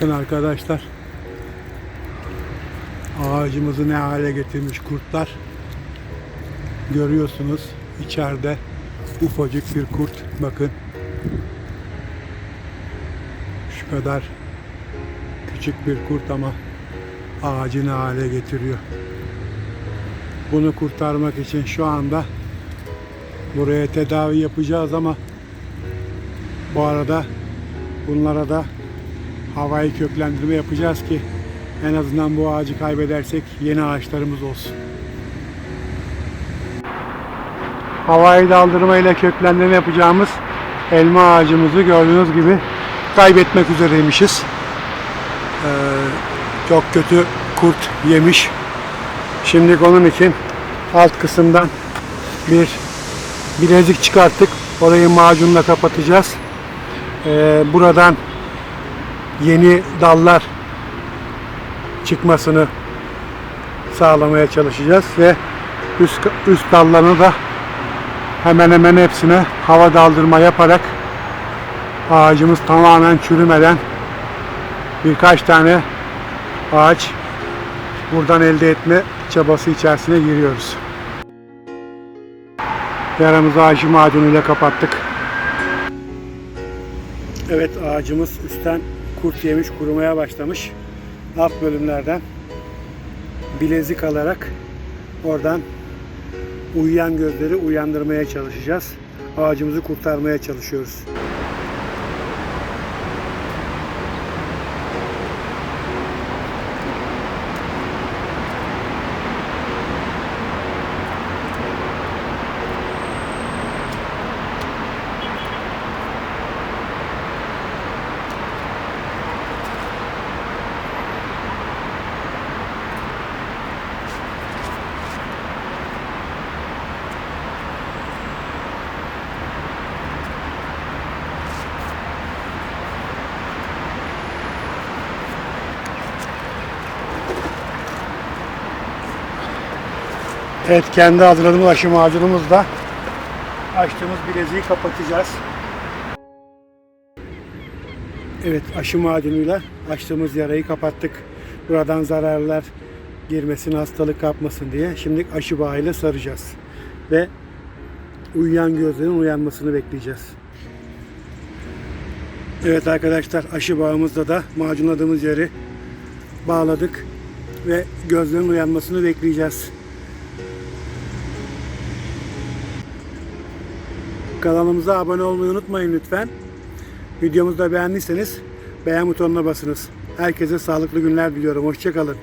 Bakın arkadaşlar. Ağacımızı ne hale getirmiş kurtlar. Görüyorsunuz içeride ufacık bir kurt. Bakın. Şu kadar küçük bir kurt ama ağacı ne hale getiriyor. Bunu kurtarmak için şu anda buraya tedavi yapacağız ama bu arada bunlara da havai köklendirme yapacağız ki en azından bu ağacı kaybedersek yeni ağaçlarımız olsun. Havai daldırma ile köklendirme yapacağımız elma ağacımızı gördüğünüz gibi kaybetmek üzereymişiz. Ee, çok kötü kurt yemiş. Şimdi onun için alt kısımdan bir bilezik çıkarttık. Orayı macunla kapatacağız. Ee, buradan yeni dallar çıkmasını sağlamaya çalışacağız ve üst, üst dallarını da hemen hemen hepsine hava daldırma yaparak ağacımız tamamen çürümeden birkaç tane ağaç buradan elde etme çabası içerisine giriyoruz. Yaramızı ağacı macunuyla kapattık. Evet ağacımız üstten kurt yemiş kurumaya başlamış. Alt bölümlerden bilezik alarak oradan uyuyan gözleri uyandırmaya çalışacağız. Ağacımızı kurtarmaya çalışıyoruz. Evet kendi hazırladığımız aşı macunumuzla açtığımız bileziği kapatacağız. Evet aşı macunuyla açtığımız yarayı kapattık. Buradan zararlar girmesin, hastalık kapmasın diye. Şimdi aşı bağıyla saracağız. Ve uyuyan gözlerin uyanmasını bekleyeceğiz. Evet arkadaşlar aşı bağımızda da macunladığımız yeri bağladık ve gözlerin uyanmasını bekleyeceğiz. Kanalımıza abone olmayı unutmayın lütfen. Videomuzu da beğendiyseniz beğen butonuna basınız. Herkese sağlıklı günler diliyorum. Hoşçakalın.